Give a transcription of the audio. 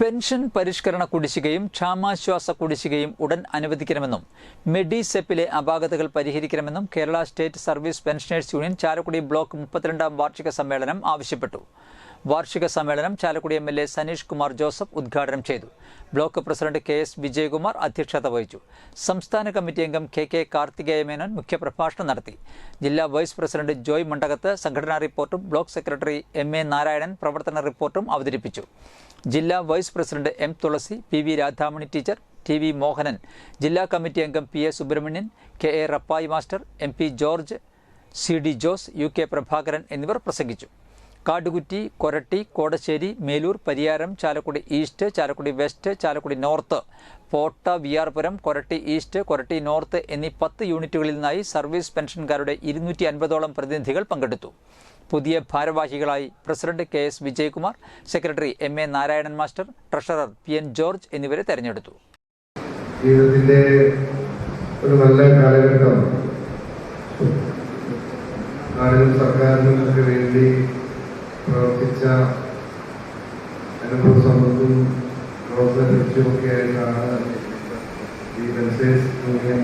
Pension പരിഷ്കരണ കുടിശ്ശികയും ക്ഷാമാശ്വാസ കുടിശ്ശികയും ഉടൻ അനുവദിക്കണമെന്നും മെഡിസെപ്പിലെ അപാകതകൾ പരിഹരിക്കണമെന്നും Kerala state service pensioners union Chalakudy block മുപ്പത്തിരണ്ടാം വാർഷിക സമ്മേളനം ആവശ്യപ്പെട്ടു. വാർഷിക സമ്മേളനം Chalakudy M L A Saneesh Kumar Joseph ഉദ്ഘാടനം ചെയ്തു. Block president K S Vijayakumar അധ്യക്ഷത വഹിച്ചു. സംസ്ഥാന കമ്മിറ്റി അംഗം കെ കെ കാർത്തികേയ മേനോൻ മുഖ്യപ്രഭാഷണം നടത്തി. ജില്ലാ വൈസ് പ്രസിഡന്റ് ജോയ് മണ്ഡകത്ത് സംഘടനാ റിപ്പോർട്ടും block secretary M A Narayanan പ്രവർത്തന റിപ്പോർട്ടും അവതരിപ്പിച്ചു. ജില്ലാ vice president M Thulasi P V Radhamani teacher T V Mohanan ജില്ലാ കമ്മിറ്റി അംഗം P A Subramanian K A Rappai master M P George C D Jose U K Prabhakaran എന്നിവർ പ്രസംഗിച്ചു. Kadukutty Koratty Kodassery Mellur Pariyaram Chalakudy east Chalakudy west Chalakudy north Potta Viyarpuram Koratty east Koratty north എന്നീ പത്ത് യൂണിറ്റുകളിൽ നിന്നായി service പെൻഷൻകാരുടെ ഇരുന്നൂറ്റി അൻപതോളം പ്രതിനിധികൾ പങ്കെടുത്തു. പുതിയ ഭാരവാഹികളായി president K S Vijayakumar secretary M A Narayanan master treasurer P N George എന്നിവരെ തെരഞ്ഞെടുത്തു. ഒരു നല്ല കാലഘട്ടം. നാടിനും വേണ്ടി പ്രവർത്തിച്ച അനുഭവ സമ്പത്തും ലക്ഷ്യമൊക്കെ ആയിട്ടാണ് ഈ വെൽഫെയർ യൂണിയൻ